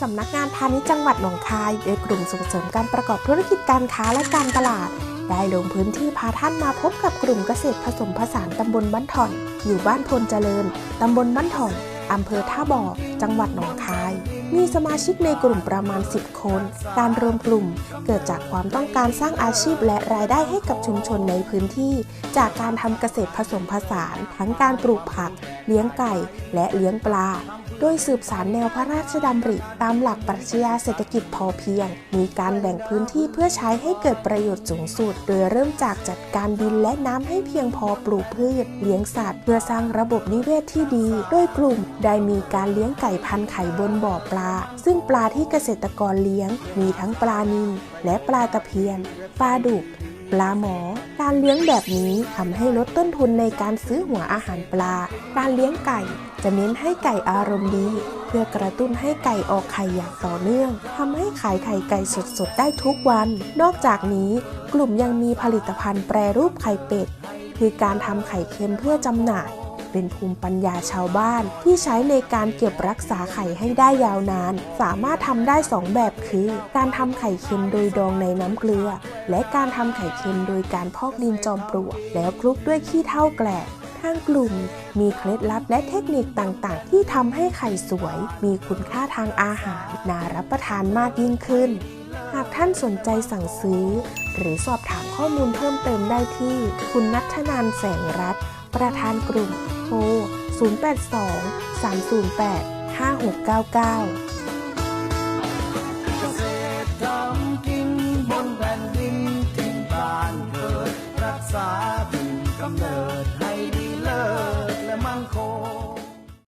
สำนักงานพาณิชย์จังหวัดหนองคาย โดยกลุ่มส่งเสริมการประกอบธุรกิจการค้าและการตลาด ได้ลงพื้นที่พาท่านมาพบกับกลุ่มเกษตรผสมผสานตำบลบ้านถ่อน อยู่บ้านพลเจริญ ตำบลบ้านถ่อนอำเภอท่าบ่อ จังหวัดหนองคาย มีสมาชิกในกลุ่มประมาณ 10 คน การรวมกลุ่ม เกิดจากความต้องการสร้างอาชีพและรายได้ให้กับชุมชนในพื้นที่ จากการทำเกษตรผสมผสาน ทั้งการปลูกผัก เลี้ยงไก่ และเลี้ยงปลา โดยสืบสารแนวพระราชดำริ ตามหลักปรัชญาเศรษฐกิจพอเพียง มีการแบ่งพื้นที่เพื่อใช้ให้เกิดประโยชน์สูงสุด โดยเริ่มจากจัดการดินและน้ำให้เพียงพอปลูกพืช เลี้ยงสัตว์ เพื่อสร้างระบบนิเวศที่ดี โดยกลุ่มได้มีการเลี้ยงไก่พันไข่บนบ่อปลา ซึ่งปลาที่เกษตรกรเลี้ยง มีทั้งปลานิลและปลาตะเพียน ปลาดุก ปลาหมอ การเลี้ยงแบบนี้ทำให้ลดต้นทุนในการซื้อหัวอาหารปลา การเลี้ยงไก่ จะเน้นให้ไก่อารมณ์ดี เพื่อกระตุ้นให้ไก่ออกไข่อย่างต่อเนื่องทำให้ขายไข่ไก่สดๆได้ทุกวัน นอกจากนี้กลุ่มยังมีผลิตภัณฑ์แปรรูปไข่เป็ด คือการทำไข่เค็มเพื่อจำหน่าย เป็นภูมิปัญญาชาวบ้านที่ใช้ในการเก็บรักษาไข่ให้ได้ยาวนาน สามารถทำได้ 2 แบบคือ การทำไข่เค็มโดยดองในน้ำเกลือ และการทำไข่เค็มโดยการพอกดินจอมปลวก แล้วคลุกด้วยขี้เถ้าแกลบทางกลุ่มมีเคล็ดลับและเทคนิคต่างๆ ที่ทำให้ไข่สวย มีคุณค่าทางอาหารน่ารับประทานมากยิ่งขึ้น หากท่านสนใจสั่งซื้อ หรือสอบถามข้อมูลเพิ่มเติมได้ที่ คุณนัทนานแสงรัตน์ประธานกลุ่ม ทร 082 308 5699กำเนิดให้ดีเลิศและมั่นคง